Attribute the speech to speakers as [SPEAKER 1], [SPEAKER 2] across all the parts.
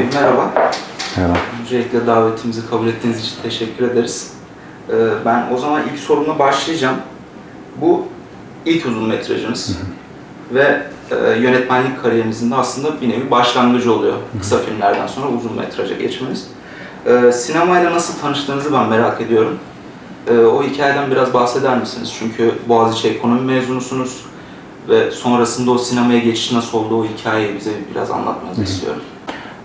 [SPEAKER 1] Bey merhaba.
[SPEAKER 2] Merhaba.
[SPEAKER 1] Öncelikle davetimizi kabul ettiğiniz için teşekkür ederiz. Ee, Ben o zaman ilk sorumla başlayacağım. Bu ilk uzun metrajınız ve e, yönetmenlik kariyerinizin de aslında bir nevi başlangıcı oluyor. Kısa filmlerden sonra uzun metraja geçmeniz. Ee, Sinemayla nasıl tanıştığınızı ben merak ediyorum. Ee, O hikayeden biraz bahseder misiniz? Çünkü Boğaziçi Ekonomi mezunusunuz ve sonrasında o sinemaya geçiş nasıl oldu o hikayeyi bize biraz anlatmanızı istiyorum.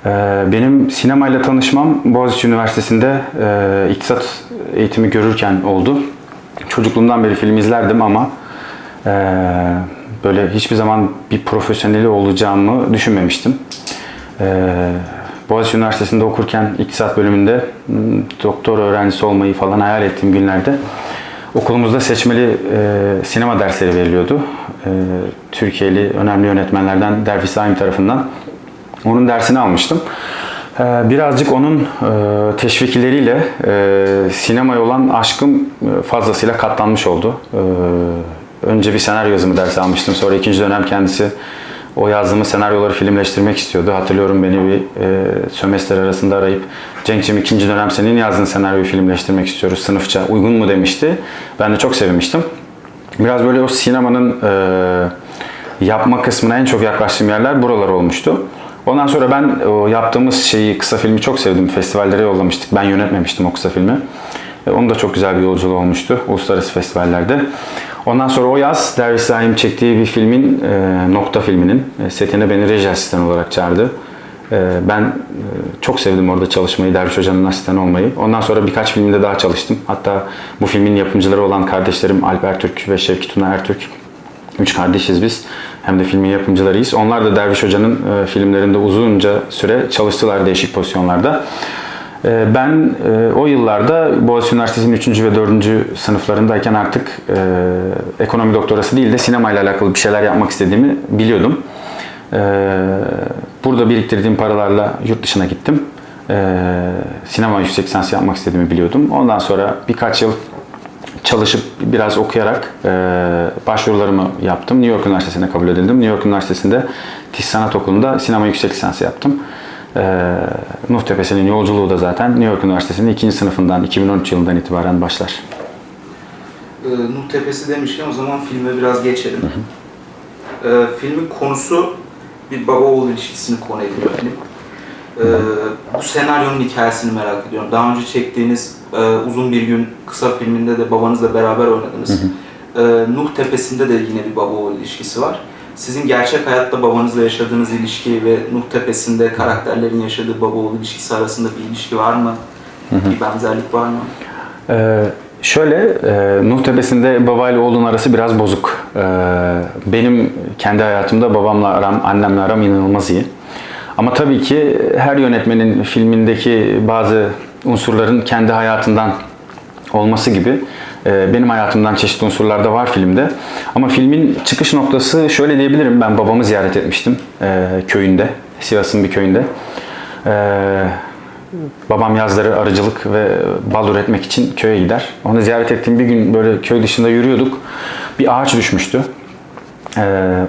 [SPEAKER 2] Ee, Benim sinemayla tanışmam Boğaziçi Üniversitesi'nde e, iktisat eğitimi görürken oldu. Çocukluğumdan beri film izlerdim ama e, böyle hiçbir zaman bir profesyoneli olacağımı düşünmemiştim. E, Boğaziçi Üniversitesi'nde okurken iktisat bölümünde doktor öğrencisi olmayı falan hayal ettiğim günlerde okulumuzda seçmeli sinema dersleri veriliyordu. Türkiye'li önemli yönetmenlerden Derviş Saim tarafından. Onun dersini almıştım. Ee, Birazcık onun e, teşvikleriyle e, sinemaya olan aşkım e, fazlasıyla katlanmış oldu. Önce bir senaryo yazımı dersi almıştım. Sonra ikinci dönem kendisi o yazdığımız senaryoları filmleştirmek istiyordu. Hatırlıyorum beni bir e, sömestr arasında arayıp Cenk'cim ikinci dönem senin yazdığın senaryoyu filmleştirmek istiyoruz sınıfça. Uygun mu demişti. Ben de çok sevmiştim. Biraz böyle o sinemanın e, yapma kısmına en çok yaklaştığım yerler buralar olmuştu. Ondan sonra ben o yaptığımız şeyi, kısa filmi çok sevdim. Festivallere yollamıştık. Ben yönetmemiştim o kısa filmi. E, Onun da çok güzel bir yolculuğu olmuştu uluslararası festivallerde. Ondan sonra o yaz Derviş Zaim çektiği bir filmin, e, Nokta filminin e, setine beni reji asistanı olarak çağırdı. E, Ben e, çok sevdim orada çalışmayı, Derviş Hoca'nın asistanı olmayı. Ondan sonra birkaç filmde daha çalıştım. Hatta bu filmin yapımcıları olan kardeşlerim Alp Ertürk ve Şevki Tuna Ertürk. Üç kardeşiz biz. Hem de filmin yapımcılarıyız. Onlar da Derviş Hoca'nın e, filmlerinde uzunca süre çalıştılar değişik pozisyonlarda. E, ben e, o yıllarda Boğaziçi Üniversitesi'nin 3. ve 4. sınıflarındayken artık e, ekonomi doktorası değil de sinemayla alakalı bir şeyler yapmak istediğimi biliyordum. E, burada biriktirdiğim paralarla yurt dışına gittim. E, sinema yüksek lisans yapmak istediğimi biliyordum. Ondan sonra birkaç yıl çalışıp biraz okuyarak e, başvurularımı yaptım. New York Üniversitesi'ne kabul edildim. New York Üniversitesi'nde Tiş Sanat Okulu'nda sinema yüksek lisansı yaptım. E, Nuh Tepesi'nin yolculuğu da zaten New York Üniversitesi'nin ikinci sınıfından 2013 yılından itibaren başlar.
[SPEAKER 1] Ee, Nuh Tepesi demişken o zaman filme biraz geçelim. Ee, filmin konusu bir baba oğul ilişkisini konu ediyor. Ee, bu senaryonun hikayesini merak ediyorum. Daha önce çektiğiniz e, Uzun Bir Gün kısa filminde de babanızla beraber oynadınız. Ee, Nuh Tepesi'nde de yine bir baba oğul ilişkisi var. Sizin gerçek hayatta babanızla yaşadığınız ilişki ve Nuh Tepesi'nde karakterlerin yaşadığı baba oğul ilişkisi arasında bir ilişki var mı? Bir benzerlik var mı?
[SPEAKER 2] Ee, şöyle, e, Nuh Tepesi'nde babayla oğlun arası biraz bozuk. Ee, benim kendi hayatımda babamla aram, annemle aram inanılmaz iyi. Ama tabii ki her yönetmenin filmindeki bazı unsurların kendi hayatından olması gibi e, benim hayatımdan çeşitli unsurlar da var filmde. Ama filmin çıkış noktası şöyle diyebilirim. Ben babamı ziyaret etmiştim e, köyünde, Sivas'ın bir köyünde. E, Babam yazları arıcılık ve bal üretmek için köye gider. Onu ziyaret ettiğim bir gün böyle köy dışında yürüyorduk. Bir ağaç düşmüştü.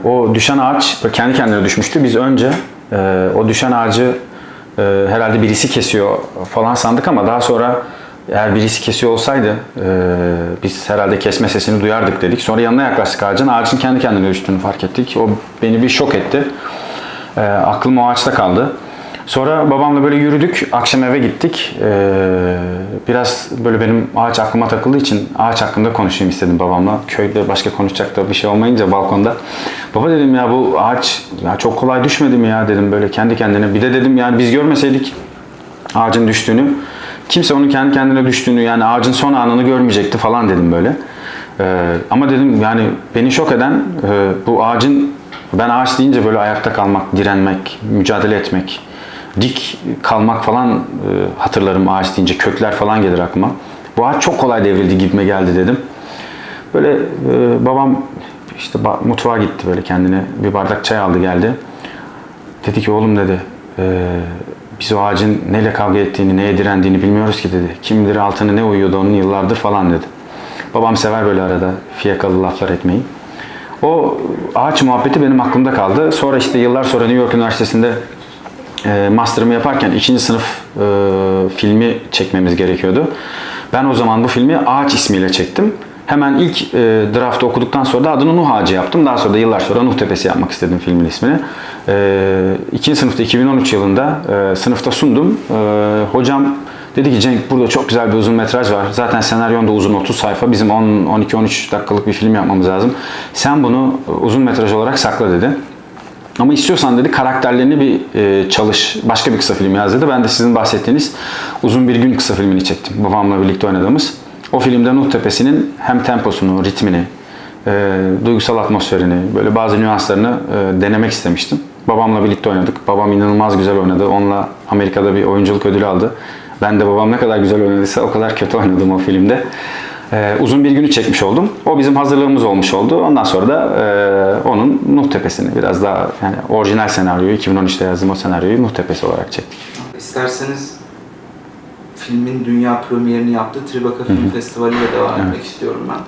[SPEAKER 2] O düşen ağaç kendi kendine düşmüştü. Biz önce e, o düşen ağacı e, herhalde birisi kesiyor falan sandık ama daha sonra eğer birisi kesiyor olsaydı e, biz herhalde kesme sesini duyardık dedik. Sonra yanına yaklaştık ağacın. Ağacın kendi kendine düştüğünü fark ettik. O beni bir şok etti. E, aklım o ağaçta kaldı. Sonra babamla böyle yürüdük. Akşam eve gittik. Ee, biraz böyle benim ağaç aklıma takıldığı için ağaç hakkında konuşayım istedim babamla. Köyde başka konuşacak da bir şey olmayınca balkonda. Baba dedim ya bu ağaç ya çok kolay düşmedi mi ya dedim böyle kendi kendine. Bir de dedim yani biz görmeseydik ağacın düştüğünü kimse onun kendi kendine düştüğünü yani ağacın son anını görmeyecekti falan dedim böyle. Ee, ama dedim yani beni şok eden e, bu ağacın ben ağaç deyince böyle ayakta kalmak, direnmek, mücadele etmek, dik kalmak falan e, hatırlarım ağaç deyince. Kökler falan gelir aklıma. Bu ağaç çok kolay devrildi gitme geldi dedim. Böyle e, babam işte mutfağa gitti böyle kendine bir bardak çay aldı geldi. Dedi ki oğlum dedi e, biz o ağacın neyle kavga ettiğini, neye direndiğini bilmiyoruz ki dedi. Kim bilir altına ne uyuyordu onun yıllardır falan dedi. Babam sever böyle arada fiyakalı laflar etmeyi. O ağaç muhabbeti benim aklımda kaldı. Sonra işte yıllar sonra New York Üniversitesi'nde e, master'ımı yaparken ikinci sınıf e, filmi çekmemiz gerekiyordu. Ben o zaman bu filmi Ağaç ismiyle çektim. Hemen ilk e, draftı okuduktan sonra da adını Nuh Ağacı yaptım. Daha sonra da yıllar sonra Nuh Tepesi yapmak istedim filmin ismini. E, ikinci sınıfta 2013 yılında e, sınıfta sundum. E, hocam dedi ki Cenk burada çok güzel bir uzun metraj var. Zaten senaryon da uzun 30 sayfa. Bizim 10 12-13 dakikalık bir film yapmamız lazım. Sen bunu uzun metraj olarak sakla dedi. Ama istiyorsan dedi karakterlerini bir e, çalış, başka bir kısa film yaz dedi. Ben de sizin bahsettiğiniz uzun bir gün kısa filmini çektim. Babamla birlikte oynadığımız. O filmde Nuh Tepesi'nin hem temposunu, ritmini, e, duygusal atmosferini, böyle bazı nüanslarını e, denemek istemiştim. Babamla birlikte oynadık. Babam inanılmaz güzel oynadı. Onunla Amerika'da bir oyunculuk ödülü aldı. Ben de babam ne kadar güzel oynadıysa o kadar kötü oynadım o filmde. Ee, uzun bir günü çekmiş oldum. O bizim hazırlığımız olmuş oldu. Ondan sonra da e, onun Nuh Tepesi'ni biraz daha yani orijinal senaryoyu 2013'te yazdığım o senaryoyu Nuh Tepesi olarak çektik.
[SPEAKER 1] İsterseniz filmin dünya premierini yaptığı Tribeca Film Festivali ile devam etmek istiyorum ben.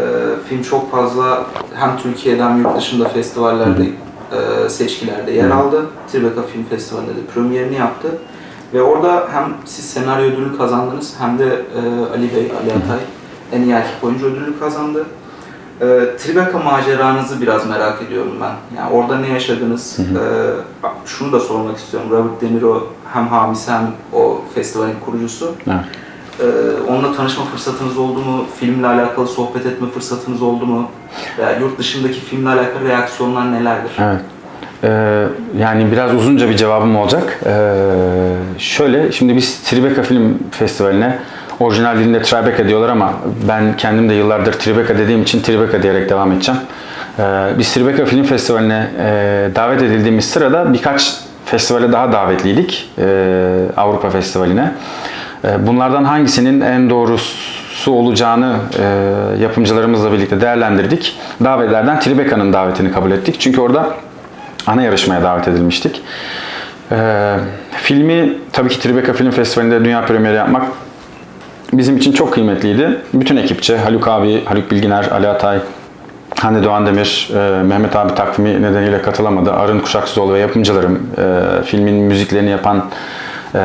[SPEAKER 1] Ee, film çok fazla hem Türkiye'de hem yurt dışında festivallerde, e, seçkilerde yer aldı. Tribeca Film Festivali'nde de premierini yaptı. Ve orada hem siz senaryo ödülü kazandınız hem de e, Ali Bey, Ali Atay en iyi erkek oyuncu ödülünü kazandı. E, Tribeca maceranızı biraz merak ediyorum ben. Yani orada ne yaşadınız? E, şunu da sormak istiyorum. Robert De Niro hem hamisi hem o festivalin kurucusu.
[SPEAKER 2] Evet.
[SPEAKER 1] E, onunla tanışma fırsatınız oldu mu? Filmle alakalı sohbet etme fırsatınız oldu mu? Veya yurt dışındaki filmle alakalı reaksiyonlar nelerdir?
[SPEAKER 2] Evet. Ee, yani biraz uzunca bir cevabım olacak. Ee, şöyle, şimdi biz Tribeca Film Festivali'ne orijinal dilinde Tribeca diyorlar ama ben kendim de yıllardır Tribeca dediğim için Tribeca diyerek devam edeceğim. Ee, biz Tribeca Film Festivali'ne e, davet edildiğimiz sırada birkaç festivale daha davetliydik. Ee, Avrupa Festivali'ne. Ee, bunlardan hangisinin en doğrusu olacağını e, yapımcılarımızla birlikte değerlendirdik. Davetlerden Tribeca'nın davetini kabul ettik. Çünkü orada ana yarışmaya davet edilmiştik. Ee, filmi tabii ki Tribeca Film Festivali'nde dünya premieri yapmak bizim için çok kıymetliydi. Bütün ekipçe Haluk abi, Haluk Bilginer, Ali Atay, Hande Doğan Demir, e, Mehmet abi takvimi nedeniyle katılamadı. Arın Kuşaksızoğlu ve yapımcılarım, e, filmin müziklerini yapan e,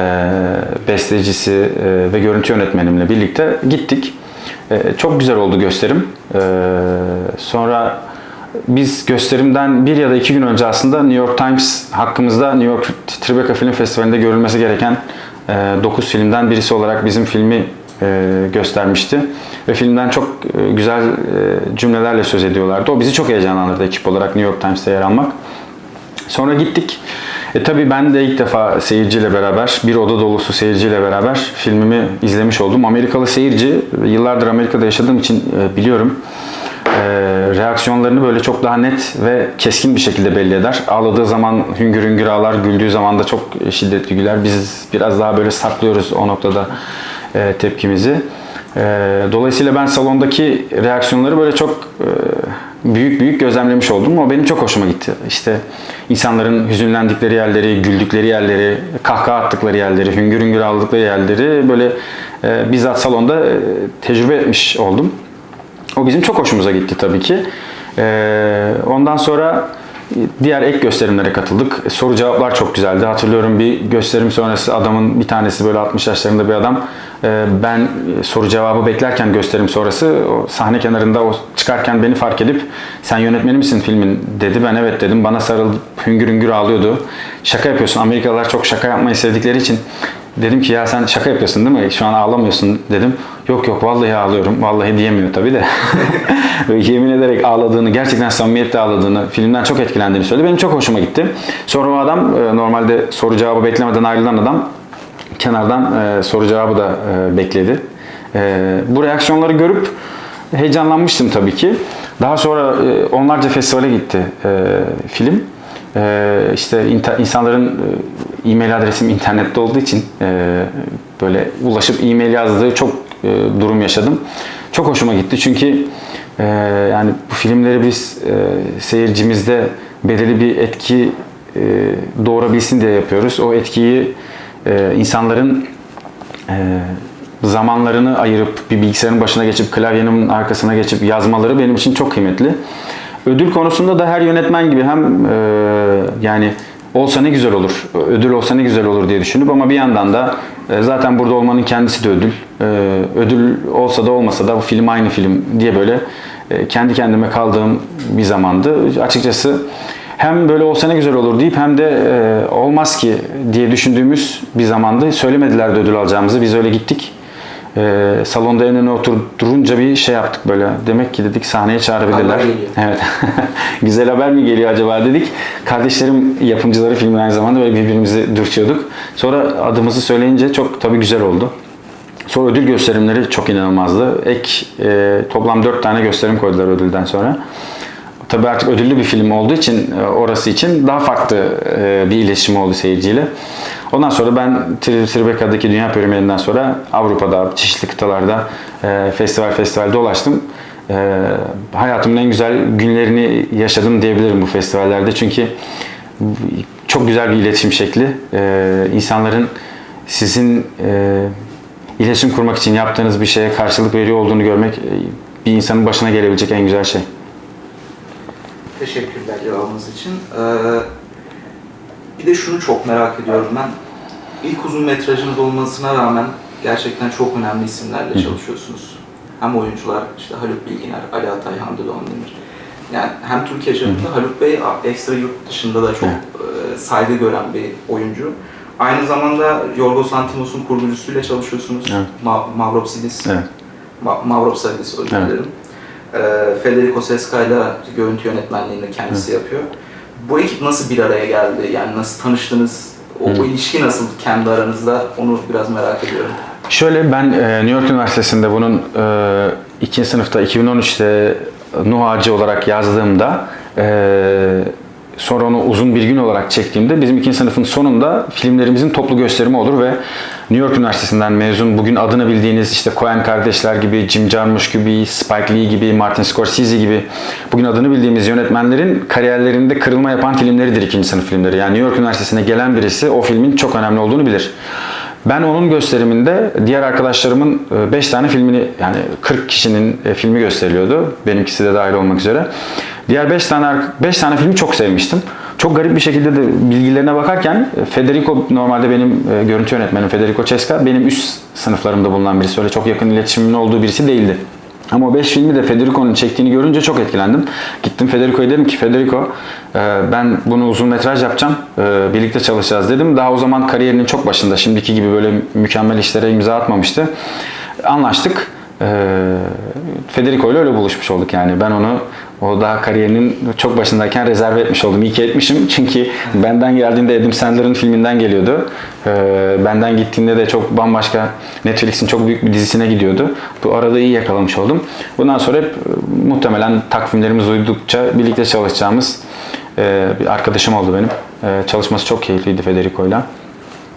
[SPEAKER 2] bestecisi ve görüntü yönetmenimle birlikte gittik. Çok güzel oldu gösterim. Sonra biz gösterimden bir ya da iki gün önce aslında New York Times hakkımızda New York Tribeca Film Festivali'nde görülmesi gereken 9 filmden birisi olarak bizim filmi göstermişti. Ve filmden çok e, güzel e, cümlelerle söz ediyorlardı. O bizi çok heyecanlandırdı ekip olarak New York Times'te yer almak. Sonra gittik. E tabii ben de ilk defa seyirciyle beraber, bir oda dolusu seyirciyle beraber filmimi izlemiş oldum. Amerikalı seyirci, yıllardır Amerika'da yaşadığım için e, biliyorum. E, reaksiyonlarını böyle çok daha net ve keskin bir şekilde belli eder. Ağladığı zaman hüngür hüngür ağlar, güldüğü zaman da çok şiddetli güler. Biz biraz daha böyle saklıyoruz o noktada e, tepkimizi. E, dolayısıyla ben salondaki reaksiyonları böyle çok e, büyük büyük gözlemlemiş oldum. O benim çok hoşuma gitti. İşte insanların hüzünlendikleri yerleri, güldükleri yerleri, kahkaha attıkları yerleri, hüngür hüngür ağladıkları yerleri böyle e, bizzat salonda e, tecrübe etmiş oldum. O bizim çok hoşumuza gitti tabii ki. E, ondan sonra diğer ek gösterimlere katıldık. Soru cevaplar çok güzeldi. Hatırlıyorum bir gösterim sonrası adamın bir tanesi böyle 60 yaşlarında bir adam. E, Ben soru cevabı beklerken gösterim sonrası o sahne kenarında o çıkarken beni fark edip sen yönetmeni misin filmin dedi. Ben evet dedim. Bana sarılıp hüngür hüngür ağlıyordu. Şaka yapıyorsun. Amerikalılar çok şaka yapmayı sevdikleri için Dedim ki ya sen şaka yapıyorsun değil mi? Şu an ağlamıyorsun dedim. Yok yok vallahi ağlıyorum. Vallahi diyemiyor tabii de. Yemin ederek ağladığını, gerçekten samimiyetle ağladığını, filmden çok etkilendiğini söyledi. Benim çok hoşuma gitti. Sonra o adam e, normalde soru cevabı beklemeden ayrılan adam kenardan e, soru cevabı da e, bekledi. E, bu reaksiyonları görüp heyecanlanmıştım tabii ki. Daha sonra e, onlarca festivale gitti e, film. E, işte inter- insanların e, e-mail adresim internette olduğu için e, böyle ulaşıp e-mail yazdığı çok e, durum yaşadım. Çok hoşuma gitti çünkü e, yani bu filmleri biz e, seyircimizde belirli bir etki e, doğurabilsin diye yapıyoruz. O etkiyi e, insanların e, zamanlarını ayırıp bir bilgisayarın başına geçip klavyenin arkasına geçip yazmaları benim için çok kıymetli. Ödül konusunda da her yönetmen gibi hem e, yani olsa ne güzel olur, ödül olsa ne güzel olur diye düşünüp ama bir yandan da e, zaten burada olmanın kendisi de ödül. E, ödül olsa da olmasa da bu film aynı film diye böyle e, kendi kendime kaldığım bir zamandı. Açıkçası hem böyle olsa ne güzel olur deyip hem de e, olmaz ki diye düşündüğümüz bir zamandı. Söylemediler de ödül alacağımızı. Biz öyle gittik. E, salonda en öne oturunca bir şey yaptık böyle. Demek ki dedik sahneye çağırabilirler. Evet. Güzel haber mi geliyor acaba dedik. Kardeşlerim yapımcıları filmin aynı zamanda böyle birbirimizi dürtüyorduk. Sonra adımızı söyleyince çok tabii güzel oldu. Sonra ödül gösterimleri çok inanılmazdı. Ek e, toplam 4 tane gösterim koydular ödülden sonra. Tabii artık ödüllü bir film olduğu için e, orası için daha farklı e, bir iletişim oldu seyirciyle. Ondan sonra ben Tri- Tribeca'daki dünya premierinden sonra Avrupa'da, çeşitli kıtalarda e, festival festival dolaştım. Hayatımın en güzel günlerini yaşadım diyebilirim bu festivallerde. Çünkü çok güzel bir iletişim şekli. İnsanların sizin iletişim kurmak için yaptığınız bir şeye karşılık veriyor olduğunu görmek bir insanın başına gelebilecek en güzel şey.
[SPEAKER 1] Teşekkürler cevabınız için. Ee, bir de şunu çok merak ediyorum ben. İlk uzun metrajınız olmasına rağmen gerçekten çok önemli isimlerle çalışıyorsunuz. Hem oyuncular, işte Haluk Bilginer, Ali Atay, Hamdi Doğan Demir. Yani hem Türkiye çapında Haluk Bey ekstra yurt dışında da çok e, saygı gören bir oyuncu. Aynı zamanda Yorgos Lanthimos'un kurgucusuyla çalışıyorsunuz.
[SPEAKER 2] Evet.
[SPEAKER 1] Ma- Mavropsidis.
[SPEAKER 2] Evet.
[SPEAKER 1] Ma- Mavropsidis özür
[SPEAKER 2] Evet.
[SPEAKER 1] Ee, Federico Sesca'yla görüntü yönetmenliğini kendisi yapıyor. Bu ekip nasıl bir araya geldi? Yani nasıl tanıştınız? O, o ilişki nasıl kendi aranızda? Onu biraz merak ediyorum.
[SPEAKER 2] Şöyle ben e, New York Üniversitesi'nde bunun e, ikinci sınıfta 2013'te Nuh Ağacı olarak yazdığımda e, sonra onu uzun bir gün olarak çektiğimde bizim ikinci sınıfın sonunda filmlerimizin toplu gösterimi olur ve New York Üniversitesi'nden mezun bugün adını bildiğiniz işte Coen kardeşler gibi, Jim Jarmusch gibi, Spike Lee gibi, Martin Scorsese gibi bugün adını bildiğimiz yönetmenlerin kariyerlerinde kırılma yapan filmleridir ikinci sınıf filmleri. Yani New York Üniversitesi'ne gelen birisi o filmin çok önemli olduğunu bilir. Ben onun gösteriminde diğer arkadaşlarımın 5 tane filmini yani 40 kişinin e, filmi gösteriliyordu. Benimkisi de dahil olmak üzere. Diğer 5 tane 5 tane filmi çok sevmiştim. Çok garip bir şekilde de bilgilerine bakarken e, Federico normalde benim e, görüntü yönetmenim Federico Cesca benim üst sınıflarımda bulunan birisi. Öyle çok yakın iletişimin olduğu birisi değildi. Ama o 5 filmi de Federico'nun çektiğini görünce çok etkilendim. Gittim Federico'ya dedim ki Federico e, ben bunu uzun metraj yapacağım. Birlikte çalışacağız dedim. Daha o zaman kariyerinin çok başında. Şimdiki gibi böyle mükemmel işlere imza atmamıştı. Anlaştık. Federico ile öyle buluşmuş olduk yani. Ben onu o daha kariyerinin çok başındayken rezerve etmiş oldum. İyi ki etmişim. Çünkü benden geldiğinde Adam Sandler'ın filminden geliyordu. Ee, benden gittiğinde de çok bambaşka Netflix'in çok büyük bir dizisine gidiyordu. Bu arada iyi yakalamış oldum. Bundan sonra hep e, muhtemelen takvimlerimiz uydukça birlikte çalışacağımız e, bir arkadaşım oldu benim. E, çalışması çok keyifliydi Federico'yla.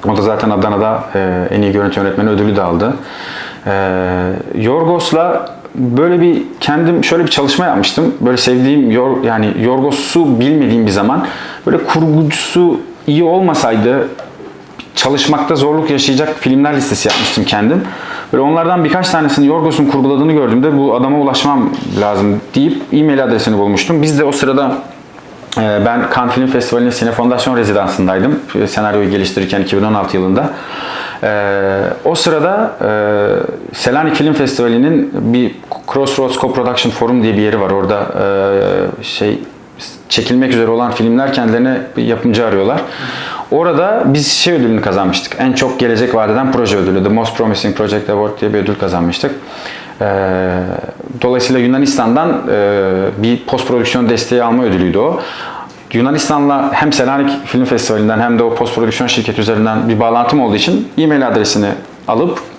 [SPEAKER 2] O da zaten Adana'da e, en iyi görüntü yönetmeni ödülü de aldı. E, Yorgos'la böyle bir kendim şöyle bir çalışma yapmıştım. Böyle sevdiğim Yor, yani Yorgos'u bilmediğim bir zaman böyle kurgucusu iyi olmasaydı çalışmakta zorluk yaşayacak filmler listesi yapmıştım kendim. Böyle onlardan birkaç tanesini Yorgos'un kurguladığını gördüğümde bu adama ulaşmam lazım deyip e-mail adresini bulmuştum. Biz de o sırada ee, Ben Cannes Film Festivali'nin Sine Fondasyon rezidansındaydım. Senaryoyu geliştirirken 2016 yılında. Ee, o sırada e, Selanik Film Festivali'nin bir Crossroads Co-Production Forum diye bir yeri var. Orada e, şey çekilmek üzere olan filmler kendilerine yapımcı arıyorlar. Orada biz şey ödülünü kazanmıştık. En çok gelecek vadeden proje ödülü. The Most Promising Project Award diye bir ödül kazanmıştık. Ee, Dolayısıyla Yunanistan'dan e, bir post prodüksiyon desteği alma ödülüydü o. Yunanistan'la hem Selanik Film Festivali'nden hem de o post prodüksiyon şirketi üzerinden bir bağlantım olduğu için e-mail adresini alıp e,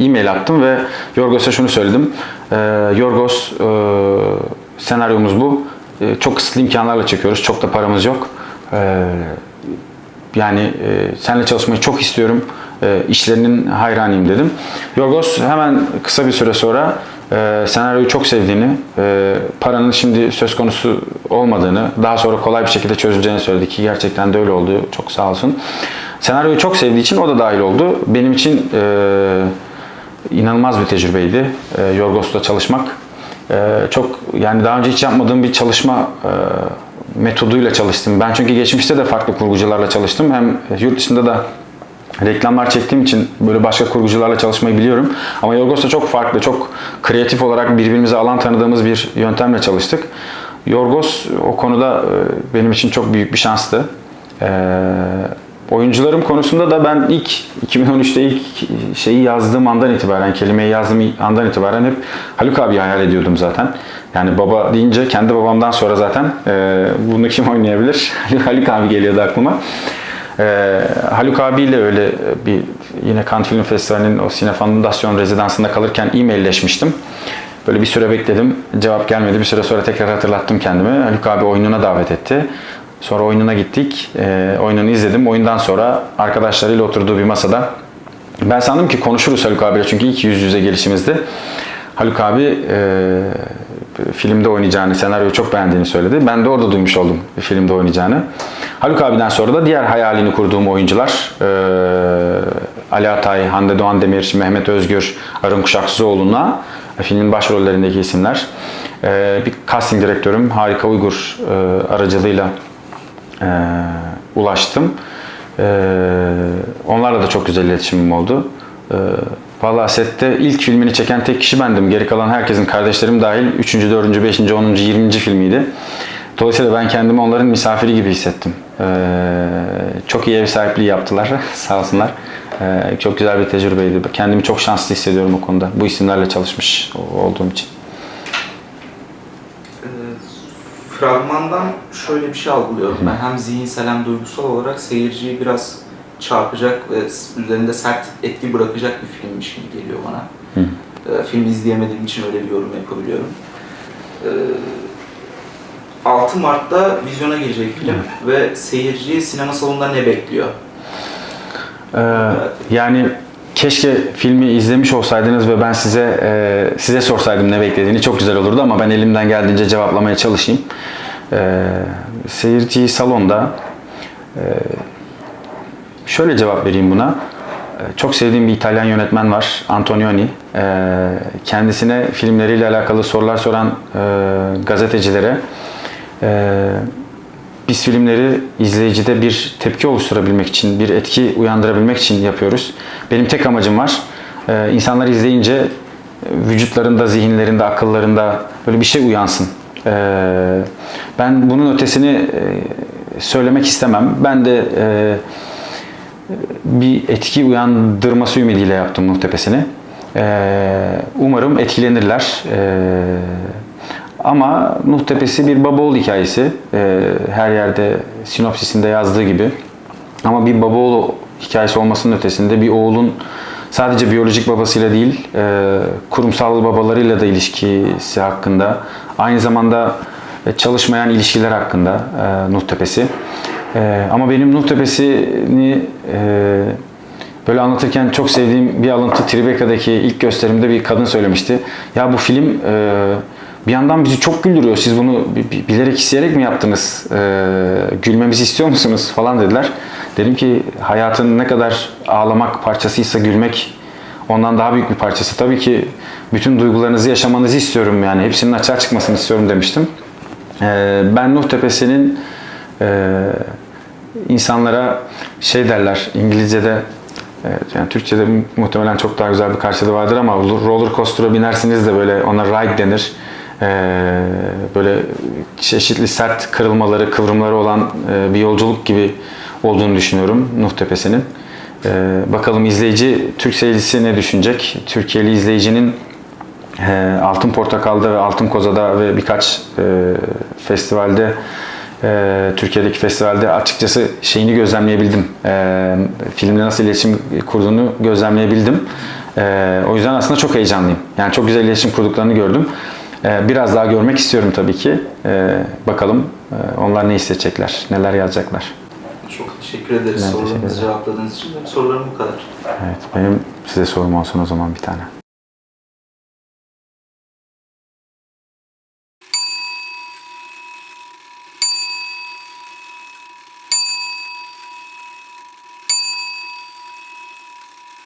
[SPEAKER 2] e-mail attım ve Yorgos'a şunu söyledim. E, Yorgos e, senaryomuz bu. E, çok kısıtlı imkanlarla çekiyoruz. Çok da paramız yok. E, yani e, seninle çalışmayı çok istiyorum. E, işlerinin hayranıyım dedim. Yorgos hemen kısa bir süre sonra e, senaryoyu çok sevdiğini, e, paranın şimdi söz konusu olmadığını, daha sonra kolay bir şekilde çözüleceğini söyledi ki gerçekten de öyle oldu. Çok sağ olsun. Senaryoyu çok sevdiği için o da dahil oldu. Benim için e, inanılmaz bir tecrübeydi e, Yorgos'la çalışmak. E, çok yani daha önce hiç yapmadığım bir çalışma e, metoduyla çalıştım. Ben çünkü geçmişte de farklı kurgucularla çalıştım. Hem yurt dışında da reklamlar çektiğim için böyle başka kurgucularla çalışmayı biliyorum. Ama Yorgos'ta çok farklı, çok kreatif olarak birbirimize alan tanıdığımız bir yöntemle çalıştık. Yorgos o konuda e, benim için çok büyük bir şanstı. Ee, oyuncularım konusunda da ben ilk 2013'te ilk şeyi yazdığım andan itibaren, kelimeyi yazdığım andan itibaren hep Haluk abi hayal ediyordum zaten. Yani baba deyince kendi babamdan sonra zaten e, bunu kim oynayabilir? Haluk abi geliyordu aklıma. Ee, Haluk abiyle öyle bir yine Cannes Film Festivali'nin o Sine Fondasyon rezidansında kalırken e-mailleşmiştim. Böyle bir süre bekledim. Cevap gelmedi. Bir süre sonra tekrar hatırlattım kendimi. Haluk abi oyununa davet etti. Sonra oyununa gittik. Ee, oyununu izledim. Oyundan sonra arkadaşlarıyla oturduğu bir masada ben sandım ki konuşuruz Haluk abiyle çünkü ilk yüz yüze gelişimizdi. Haluk abi e, filmde oynayacağını, senaryoyu çok beğendiğini söyledi. Ben de orada duymuş oldum filmde oynayacağını. Haluk abiden sonra da diğer hayalini kurduğum oyuncular e, Ali Atay, Hande Doğan Demir, Mehmet Özgür, Arın Kuşaksuzoğlu'na filmin başrollerindeki isimler. E, bir casting direktörüm Harika Uygur e, aracılığıyla e, ulaştım. E, onlarla da çok güzel iletişimim oldu. E, Valla sette ilk filmini çeken tek kişi bendim. Geri kalan herkesin kardeşlerim dahil 3. 4. 5. 10. 20. filmiydi. Dolayısıyla ben kendimi onların misafiri gibi hissettim. E, çok iyi ev sahipliği yaptılar sağ olsunlar. E, çok güzel bir tecrübeydi. Kendimi çok şanslı hissediyorum o konuda. Bu isimlerle çalışmış olduğum için.
[SPEAKER 1] Ee, fragmandan şöyle bir şey algılıyorum ben. Hem zihinsel hem duygusal olarak seyirciyi biraz çarpacak ve üzerinde sert etki bırakacak bir filmmiş gibi geliyor bana.
[SPEAKER 2] Hı.
[SPEAKER 1] Ee, filmi izleyemediğim için öyle bir yorum yapabiliyorum. Ee, 6 Mart'ta vizyona girecek film ve seyirciyi sinema salonunda ne bekliyor?
[SPEAKER 2] Ee, yani keşke filmi izlemiş olsaydınız ve ben size e, size sorsaydım ne beklediğini çok güzel olurdu ama ben elimden geldiğince cevaplamaya çalışayım. Ee, seyirciyi salonda e, şöyle cevap vereyim buna. Ee, Çok sevdiğim bir İtalyan yönetmen var, Antonioni. Ee, Kendisine filmleriyle alakalı sorular soran e, gazetecilere e, biz filmleri izleyicide bir tepki oluşturabilmek için, bir etki uyandırabilmek için yapıyoruz. Benim tek amacım var. Ee, insanlar izleyince e, vücutlarında, zihinlerinde, akıllarında böyle bir şey uyansın. Ee, ben bunun ötesini e, söylemek istemem. Ben de e, bir etki uyandırması ümidiyle yaptım Nuh Tepesi'ni. Ee, umarım etkilenirler. Ee, ama Nuh Tepesi bir baba oğul hikayesi. Ee, her yerde sinopsisinde yazdığı gibi. Ama bir baba oğul hikayesi olmasının ötesinde bir oğulun sadece biyolojik babasıyla değil, e, kurumsal babalarıyla da ilişkisi hakkında, aynı zamanda e, çalışmayan ilişkiler hakkında e, Nuh Tepesi. E, ama benim Nuh Tepesi'ni e, böyle anlatırken çok sevdiğim bir alıntı Tribecca'daki ilk gösterimde bir kadın söylemişti. Ya bu film e, bir yandan bizi çok güldürüyor. Siz bunu bi- bi- bilerek isteyerek mi yaptınız? E, gülmemizi istiyor musunuz? Falan dediler. Dedim ki hayatın ne kadar ağlamak parçasıysa gülmek ondan daha büyük bir parçası. Tabii ki bütün duygularınızı yaşamanızı istiyorum yani. Hepsinin açığa çıkmasını istiyorum demiştim. E, ben Nuh Tepesi'nin e, insanlara şey derler İngilizce'de evet, yani Türkçe'de muhtemelen çok daha güzel bir karşılığı vardır ama roller coaster'a binersiniz de böyle ona ride denir. Ee, böyle çeşitli sert kırılmaları, kıvrımları olan e, bir yolculuk gibi olduğunu düşünüyorum Nuh Tepesi'nin. Ee, bakalım izleyici, Türk seyircisi ne düşünecek? Türkiye'li izleyicinin e, Altın Portakal'da ve Altın Koza'da ve birkaç e, festivalde e, Türkiye'deki festivalde açıkçası şeyini gözlemleyebildim. E, filmle nasıl iletişim kurduğunu gözlemleyebildim. E, o yüzden aslında çok heyecanlıyım. Yani çok güzel iletişim kurduklarını gördüm. E, biraz daha görmek istiyorum tabii ki. E, bakalım e, onlar ne hissedecekler, neler yazacaklar.
[SPEAKER 1] Çok teşekkür ederiz
[SPEAKER 2] ederim.
[SPEAKER 1] cevapladığınız için. Benim sorularım bu kadar.
[SPEAKER 2] Evet, benim size sorum olsun o zaman bir tane.